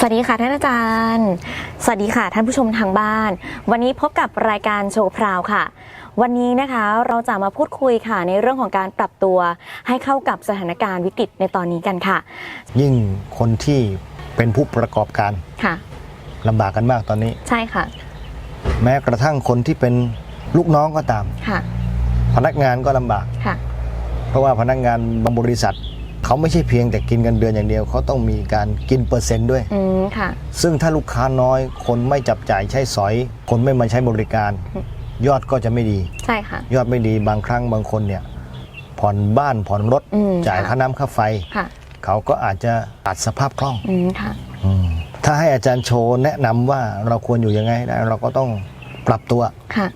สวัสดีค่ะท่านอาจารย์ สวัสดีค่ะท่านผู้ชมทางบ้าน วันนี้พบกับรายการโชว์พราวค่ะ วันนี้นะคะเราจะมาพูดคุยค่ะในเรื่องของการปรับตัว ให้เข้ากับสถานการณ์วิกฤตในตอนนี้กันค่ะ ยิ่งคนที่เป็นผู้ประกอบการค่ะลำบากกันมากตอนนี้ ใช่ค่ะ แม้กระทั่งคนที่เป็นลูกน้องก็ตามค่ะ พนักงานก็ลำบากค่ะ เพราะว่าพนักงานบางบริษัท เขาไม่ใช่เพียงแต่กินกันเดือนอย่างเดียว เขาต้องมีการกินเปอร์เซ็นต์ด้วย อืมค่ะ ซึ่งถ้าลูกค้าน้อยคนไม่จับจ่ายใช้สอย คนไม่มาใช้บริการ ยอดก็จะไม่ดี ใช่ค่ะ ยอดไม่ดีบางครั้งบางคนเนี่ย ผ่อนบ้านผ่อนรถอืมจ่ายค่ะ ค่าน้ำค่าไฟ ค่ะ เขาก็อาจจะตัดสภาพคล่อง อืมค่ะ อืมถ้าให้อาจารย์โชว์แนะนำว่าเราควรอยู่ยังไงนะเราก็ต้องปรับตัวค่ะ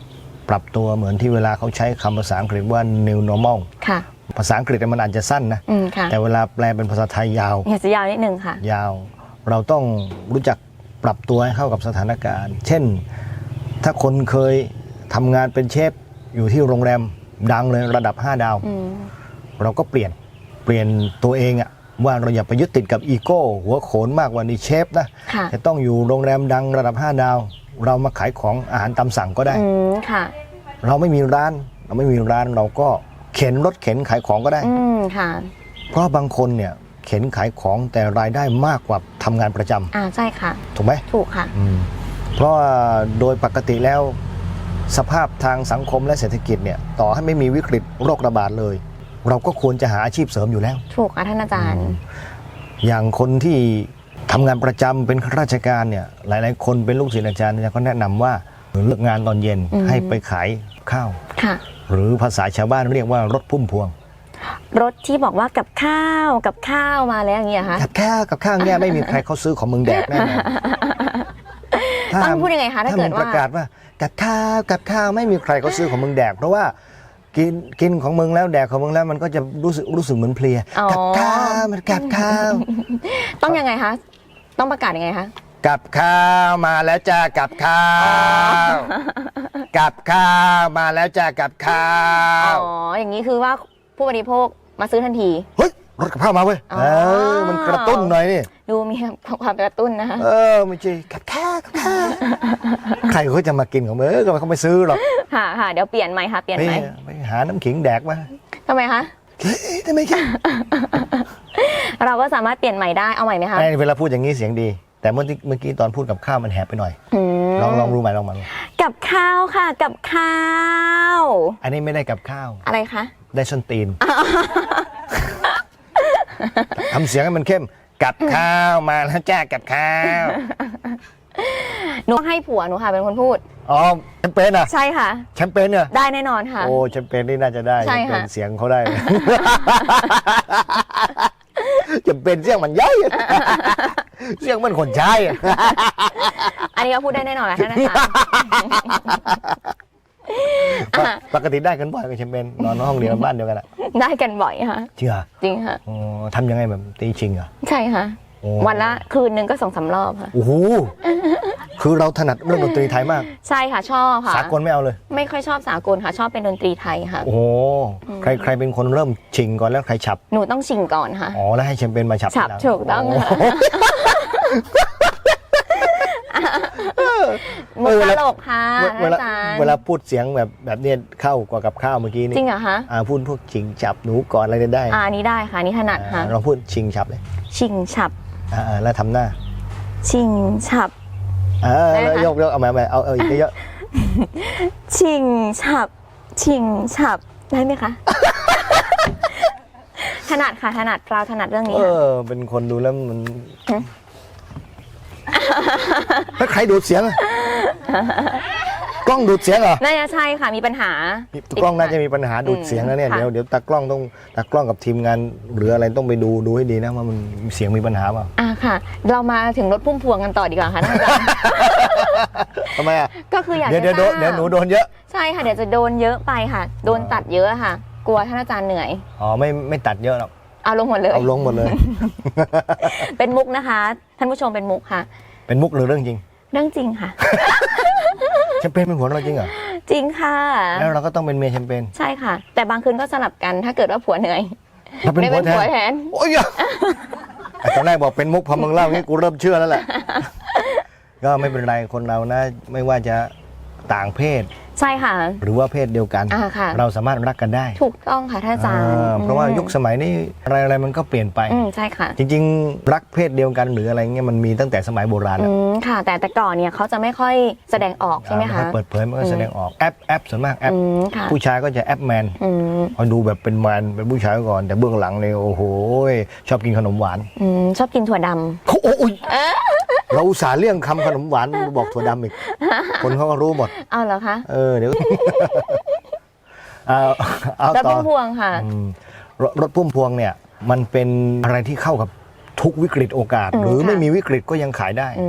ปรับตัวเหมือนที่เวลาเขาใช้คำภาษาอังกฤษว่า new normal ค่ะ ภาษาอังกฤษมันอาจจะสั้นนะ อืมค่ะแต่เวลาแปลเป็นภาษาไทยยาว อยากจะยาวนิดนึงค่ะ ยาว เราต้องรู้จักปรับตัวให้เข้ากับสถานการณ์ เช่น ถ้าคนเคยทำงานเป็นเชฟอยู่ที่โรงแรมดังเลยระดับ 5 ดาว อืม เราก็เปลี่ยนเปลี่ยนตัวเองอะว่าเราอย่าไปยึดติดกับอีโก้ หัวโขนมากกว่านี่เชฟนะค่ะ จะต้องอยู่โรงแรมดังระดับ 5 ดาว เรามาขายของอาหารตามสั่งก็ได้ อืมค่ะ เราไม่มีร้าน เราไม่มีร้านเราก็ เข็นรถเข็นขายของก็ได้ อืมค่ะ เพราะบางคนเนี่ยเข็นขายของแต่รายได้มากกว่าทำงานประจำอ่าใช่ค่ะ ถูกไหมถูกค่ะ อืมเพราะว่าโดยปกติแล้ว สภาพทางสังคมและเศรษฐกิจเนี่ยต่อให้ไม่มีวิกฤตโรคระบาดเลย เราก็ควรจะหาอาชีพเสริมอยู่แล้ว ถูกค่ะท่านอาจารย์ อย่างคนที่ทำงานประจำเป็นข้าราชการเนี่ยหลาย ๆ คนเป็นลูกศิษย์อาจารย์อาจารย์ก็แนะนำว่าเลิกงานตอนเย็นอืม ให้ไปขายข้าว ค่ะ หรือภาษาชาวบ้านเรียกว่ารถพุ่มพวง รถที่บอกว่ากับข้าวกับข้าวมาแล้วอย่างเงี้ยเหรอคะกับข้าวกับข้าวเนี่ยไม่มีใครเขาซื้อของมึงแดกแน่นอนต้องพูดยังไงคะถ้าถ้าเกิมึดงว่าประกาศว่ากับข้าวกับข้าวไม่มีใครเขาซื้อของมึงแดกเพราะว่ากินกินของมึงแล้วแดกของมึงแล้วมันก็จะรู้สึกรู้สึกเหมือนเพลียอ๋อกับข้าวมันกับข้าวต้องยังไงคะต้องประกาศยังไงคะ กับข้าวมาแล้วจ้ากับข้าว กับข้าวมาแล้วจ้ากับข้าอ๋อวอย่างนี้คือว่าผู้บริโภคมาซื้อทันที เฮ้ยรถกับข้าวมาเว้ยอ๋อ เออมันกระตุ้นหน่อยนี่ ดูมีความกระตุ้นนะคะ เออไม่ใช่กับข้าวกับข้าวใครเขาจะมากินของมึงเออเขาไม่ซื้อหรอกค่ะค่ะเดี๋ยวเปลี่ยนใหม่ค่ะ เปลี่ยนไปใหม่ไปหาน้ำขิงแดกมาทำไมคะ เฮ้ยทำไมครับเราก็สามารถเปลี่ยนใหม่ได้ เอาใหม่ไหมคะไอ้เวลาพูดอย่างนี้เสียงดี แต่เมื่อกี้เมื่อกี้ตอนพูดกับข้าวมันแหบไปหน่อยอืมลองลองรู้ไหมลองมาดูกับข้าวค่ะ กับข้าว อันนี้ไม่ได้กับข้าว อะไรคะ ได้ส้นตีนทำเสียงให้มันเข้มกับข้าวมาแล้วจ้ากับข้าวหนูให้ผัวหนูค่ะ เป็นคนพูด อ๋อแชมเปญอะใช่ค่ะ แชมเปญเนี่ยได้แน่นอนค่ะ โอ้แชมเปญนี่น่าจะได้ใช่แชมเปค่ะญเสียงเขาได้ แชมเปญเสียงมันย่อย เสียงมันคนใช้อะอันนี้ก็พูดได้แน่นอนแหละท่านอาจารย์ปกติได้กันบ่อยกับแชมเปญนอนห้องเดียวกันบ้านเดียวกันอะได้กันบ่อยค่ะ เชื่อจริงค่ะ อ๋อทำยังไงแบบตีชิงเหรอะใช่ค่ะโอ้วันละคืนหนึ่งก็สองสามรอบค่ะ โอ้โหคือเราถนัดเรื่องดนตรีไทยมาก ใช่ค่ะชอบค่ะ สากลไม่เอาเลย ไม่ค่อยชอบสากลค่ะ ชอบเป็นดนตรีไทยค่ะ โอ้โหใครใครเป็นคนเริ่มชิงก่อนแล้วใครฉับ หนูต้องชิงก่อนค่ะ อ๋อแล้วให้แชมเปญมาฉับฉับทีหลัถูกต้องโโห มุกตลกค่ะเวท่านลาอาจารย์ เวลาพูดเสียงแบบแบบเนี้ยเข้ากว่ากับข้าวเมื่อกี้จรินี่งเหรอคะ อ่าพูดพวกชิงฉับหนูก่อนอะไรเนี่ยได้อ่าอันนี้ได้ค่ะอันนี้ถนัดค่ะ อ่าเราพูดชิงฉับเลยชิงฉับ อ่าอ่าแล้วทำหน้าชิงฉับ อ่าได้ไหมแล้วคะยกยกเอามาเอามาเอาเอาอีกเยอะชิงฉับ ชิงฉับ ได้ไหมคะ ถนัดค่ะถนัดเราถนัดเรื่องๆนี้เอค่ะอเป็นคนดูแล้วมันฮะ แล้วใครดูดเสียงอะกล้องดูดเสียงเหรอน่าจะใช่ค่ะมีปัญหา กล้องน่าจะมีปัญหาดูดเสียงแล้วเนี่ยค่ะเดี๋ยวเดี๋ยวตากล้องต้องตากล้องกับทีมงานหรืออะไรต้องไปดูดูให้ดีนะว่ามันเสียงมีปัญหาเปล่าอะค่ะ เรามาถึงรถพุ่มพวงกันต่อดีกว่าค่ะท่านอาจารย์ทำไมอะก็คืออยากเดี๋ยวจะเดี๋ยวโดนทราบเดี๋ยวหนูโดนเยอะใช่ค่ะเดี๋ยวจะโดนเยอะไปค่ะ โดนตัดเยอะค่ะ กลัวท่านอาจารย์เหนื่อยอ๋อไม่ไม่ตัดเยอะหรอกเอาลงหมดเลยเอาลงหมดเลย เป็นมุกนะคะ ท่านผู้ชมเป็นมุกค่ะ เป็นมุกหรือเรื่องจริง เรื่องจริงค่ะ แชมเปญเป็นหัวเราจริงเหรอ จริงค่ะ แล้วเราก็ต้องเป็นเมียแชมเปญ ใช่ค่ะ แต่บางคืนก็สลับกันถ้าเกิดว่าผัวเหนื่อยเราเป็นได้ผัเป็วนแทผัวนแทนโอ้ยอย่าตอนแรกบอกเป็นมุกพอมึงเล่างี้กูเริ่มเชื่อแล้วแหละ ก็ไม่เป็นไรคนเรานะ ไม่ว่าจะต่างเพศ ใช่ค่ะ หรือว่าเพศเดียวกัน อ่าค่ะ เราสามารถรักกันได้ถูกต้องค่ะท่านอาจารย์อ่าเพราะว่าอืมยุคสมัยนี้อะไรอะไรมันก็เปลี่ยนไป อืมใช่ค่ะ จริงๆ รักเพศเดียวกันหรืออะไรเงี้ยมันมีตั้งแต่สมัยโบราณอืแล้วมค่ะ แต่แต่ก่อนเนี่ยเขาจะไม่ค่อยแสดงออกใช่ไหมอ่าคะอยเปิดเผยมันก็แสดงออกแอปแอปส่วนมากแอปอืมค่ะผู้ชายก็จะแอปแมนอืมพอดูแบบเป็นแมนเป็นผู้ชายก่อน แต่เบื้องหลังเนี่ยโอ้โหชอบกินขนมหวาน อืมชอบกินถั่วดำเขาโอ้ย เราอุตส่าห์เลี่ยงคำขนมหวานบอกถั่วดำอีก คนเขาก็รู้หมด เอาเหรอคะเออเดี๋ยวเอาเอาแล้วต่เป็อนพวงค่ะ อืมรถรถพุ่มพวงเนี่ย มันเป็นอะไรที่เข้ากับทุกวิกฤตโอกาส อืมหรือค่ะไม่มีวิกฤตก็ยังขายได้ อื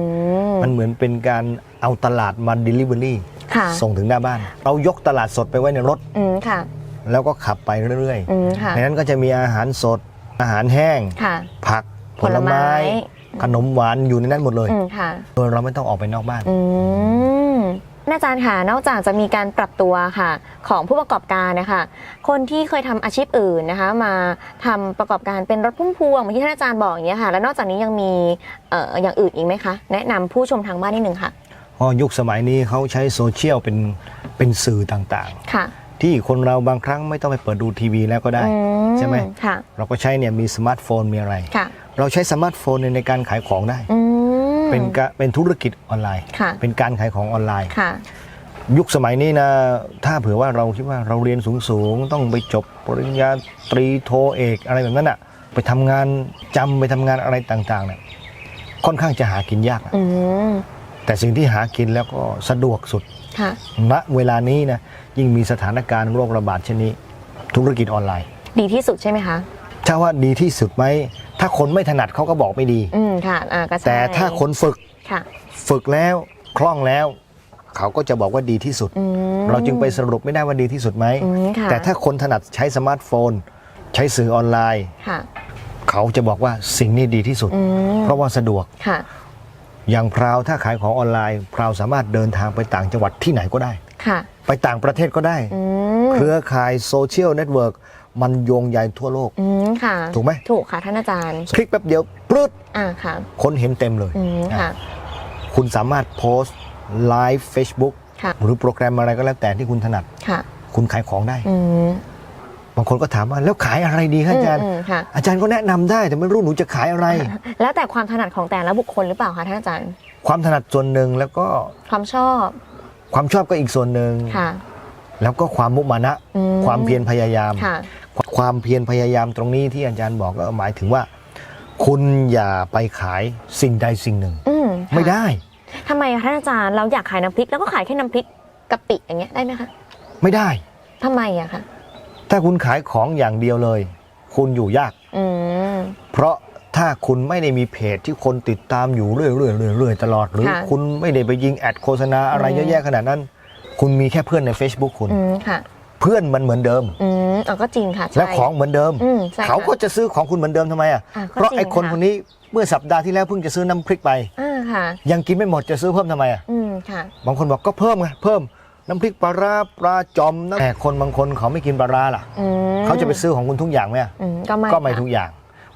ม มันเหมือนเป็นการเอาตลาดมา Delivery ค่ะ ส่งถึงหน้าบ้าน เรายกตลาดสดไปไว้ในรถ อืมค่ะ แล้วก็ขับไปเรื่อยอืมค่ะ ๆ ในนั้นก็จะมีอาหารสด อาหารแห้ง ค่ะ ผักผผลลไม้ไม้ ขนมหวานอยู่ในนั้นหมดเลย อืมค่ะ โดยเราไม่ต้องออกไปนอกบ้าน อืมอาจารย์ค่ะ นอกจากจะมีการปรับตัวค่ะ ของผู้ประกอบการนะคะ คนที่เคยทำอาชีพอื่นนะคะ มาทำประกอบการเป็นรถพุ่มพวงเหมือนที่ท่านอาจารย์บอกอย่างนี้ยค่ะ แล้วนอกจากนี้ยังมีเอ่ออย่างอื่นอีกไหมคะ แนะนำผู้ชมทางบ้านนิดนึงค่ะ เพราะยุคสมัยนี้เขาใช้โซเชียลเป็นเป็นสื่อต่างค่ะ ๆ ที่คนเราบางครั้งไม่ต้องไปเปิดดูทีวีแล้วก็ได้ อืใช่ไหม ค่ะ เราก็ใช้เนี่ยมีสมาร์ทโฟนมีอะไร ค่ะ เราใช้สมาร์ทโฟนในการขายของได้ อืม เป็นกะเป็นธุรกิจออนไลน์ ค่ะ เป็นการขายของออนไลน์ ค่ะ ยุคสมัยนี้นะ ถ้าเผื่อว่าเราคิดว่าเราเรียนสูงๆ ต้องไปจบปริญญาตรีโทเอกอะไรแบบนั้นอะไปทำงานจำไปทำงานอะไรต่างๆเนี่ยค่อนข้างจะหากินยากอะอืม แต่สิ่งที่หากินแล้วก็สะดวกสุด ค่ะ ณเวลานี้นะยิ่งมีสถานการณ์โรคระบาดเช่นนี้ ธุรกิจออนไลน์ ดีที่สุดใช่ไหมคะ ถ้าว่าดีที่สุดไหม ถ้าคนไม่ถนัดเขาก็บอกไม่ดี อืมค่ะอ่าก็ใช่แต่ถ้าคนฝึกค่ะ ฝึกแล้วคล่องแล้ว เขาก็จะบอกว่าดีที่สุด อืม เราจึงไปสรุปไม่ได้ว่าดีที่สุดไหม อืมค่ะ แต่ถ้าคนถนัดใช้สมาร์ทโฟน ใช้สื่อออนไลน์ ค่ะ เขาจะบอกว่าสิ่งนี้ดีที่สุด อืม เพราะว่าสะดวก ค่ะ อย่างพราวถ้าขายของออนไลน์ พราวสามารถเดินทางไปต่างจังหวัดที่ไหนก็ได้ ค่ะ ไปต่างประเทศก็ได้ อืม เครือข่ายโซเชียลเน็ตเวิร์ก มันโยงใยทั่วโลก อืมค่ะ ถูกไหม ถูกค่ะท่านอาจารย์ คลิกแป๊บเดียวปลื้ดอ่าค่ะคนเห็นเต็มเลย อืมค่ะ คุณสามารถโพสต์ไลฟ์ Facebook ค่ะ หรือโปรแกรมอะไรก็แล้วแต่ที่คุณถนัด ค่ะ คุณขายของได้ อืมบางคนก็ถามว่าแล้วขายอะไรดีครับอาจารย์อืมค่ะ อาจารย์ก็แนะนำได้แต่ไม่รู้หนูจะขายอะไร แล้วแต่ความถนัดของแต่ละบุคคลหรือเปล่าคะท่านอาจารย์ ความถนัดส่วนหนึ่งแล้วก็ความชอบความชอบก็อีกส่วนหนึ่งค่ะ แล้วก็ความมุมานะอืมความเพียรพยายามค่ะความเพียรพยายามตรงนี้ที่อาจารย์บอกก็หมายถึงว่า คุณอย่าไปขายสิ่งใดสิ่งหนึ่งอืมค่ะไม่ได้ทำไมคะท่านอาจารย์เราอยากขายน้ำพริก แล้วก็ขายแค่น้ำพริกกะปิอย่างเงี้ยได้ไหมคะไม่ได้ทำไมอะคะถ้าคุณขายของอย่างเดียวเลย คุณอยู่ยากอืมเพราะถ้าคุณไม่ได้มีเพจที่คนติดตามอยู่เรื่อยๆเรื่อยๆตลอด หรือค่ะคุณไม่ได้ไปยิงแอดโฆษณาอะไรอืมเยอะแยะขนาดนั้น คุณมีแค่เพื่อนใน Facebook คุณ อืมค่ะ เพื่อนมันเหมือนเดิม อืมอ๋อก็จริงค่ะใช่ และของเหมือนเดิม อืมใช่ค่ะเขาก็จะซื้อของคุณเหมือนเดิมทำไมอะอะก็เพราะจริงไอ้คนค่ะ คนนี้เมื่อสัปดาห์ที่แล้วเพิ่งจะซื้อน้ำพริกไป อ่าค่ะ ยังกินไม่หมดจะซื้อเพิ่มทำไมอะอืมค่ะ บางคนบอกก็เพิ่มไงเพิ่มน้ำพริกปลาร้าปลาจอมนะแต่คนบางคนเขาไม่กินปลาร้าล่ะ อืมเขาจะไปซื้อของคุณทุกอย่างไหมอะอืมก็ไม่ก็ไม่ค่ะ ทุกอย่าง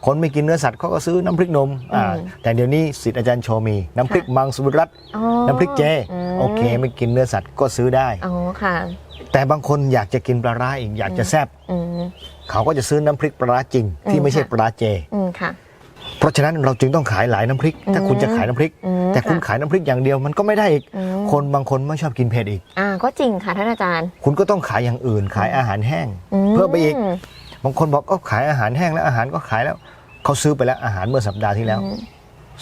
คนไม่กินเนื้อสัตว์เขาก็ซื้อน้ำพริกนมอ่าอืมแต่เดี๋ยวนี้สิทธิ์อาจารย์โชว์มีน้ำพริกมังสวิรัตอ๋อน้ำพริกเจมโอเค ไม่กินเนื้อสัตว์ก็ซื้อได้อ๋อค่ะแต่บางคนอยากจะกินปลาร้าอีกอยากจะแซบอืมเขาก็จะซื้อน้ำพริกปลาร้าจริง ที่อืมไม่ใช่ค่ะปลาร้าเจอืมค่ะเพราะฉะนั้นเราจึงต้องขายหลายน้ำพริก ถ้าคุณจะขายน้ำพริกอืมแต่คุณค่ะขายน้ำพริกอย่างเดียวมันก็ไม่ได้อีกอืมคนบางคนไม่ชอบกินเผ็ดอีก อ่าก็จริงค่ะท่านอาจารย์ คุณก็ต้องขายอย่างอื่นขายอาหารแห้งมเพิ่มไปอีก บางคนบอกก็ขายอาหารแห้งแล้วอาหารก็ขายแล้วเขาซื้อไปแล้วอาหารเมื่อสัปดาห์ที่แล้วอืม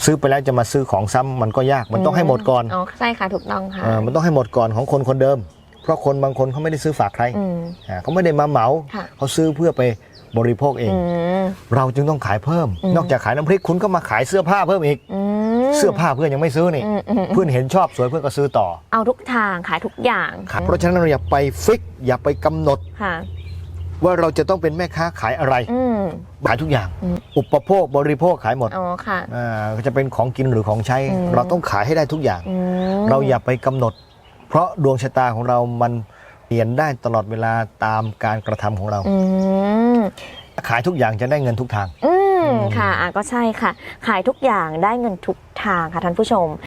ซื้อไปแล้วจะมาซื้อของซ้ำมันก็ยากมันต้องให้หมดก่อนอ๋อใช่ค่ะถูกต้องค่ะเออมันต้องให้หมดก่อนของคนคนเดิม เพราะคนบางคนเขาไม่ได้ซื้อฝากใครอืมอ่าเขาไม่ได้มาเหมาค่ะเขาซื้อเพื่อไปบริโภคเองอืมเราจึงต้องขายเพิ่มอืมนอกจากขายน้ำพริกคุณก็มาขายเสื้อผ้าเพิ่มอีกอืมเสื้อผ้าเพื่อนยังไม่ซื้อนี่อืมอืมเพื่อนเห็นชอบสวยเพื่อนก็ซื้อต่อ เอาทุกทางขายทุกอย่างครับเพราะฉะนั้นเราอย่าไปฟิก อย่าไปกำหนดค่ะ ว่าเราจะต้องเป็นแม่ค้าขายอะไรอืม ขายทุกอย่าง อืม อุปโภคบริโภคขายหมดอ๋อค่ะอ่าจะเป็นของกินหรือของใช้ อืม เราต้องขายให้ได้ทุกอย่าง อืมเราอย่าไปกำหนด เพราะดวงชะตาของเรามันเปลี่ยนได้ตลอดเวลาตามการกระทำของเรา อืม ขายทุกอย่างจะได้เงินทุกทาง อืมมค่ะอะก็ใช่ค่ะ ขายทุกอย่างได้เงินทุกทางค่ะท่านผู้ชม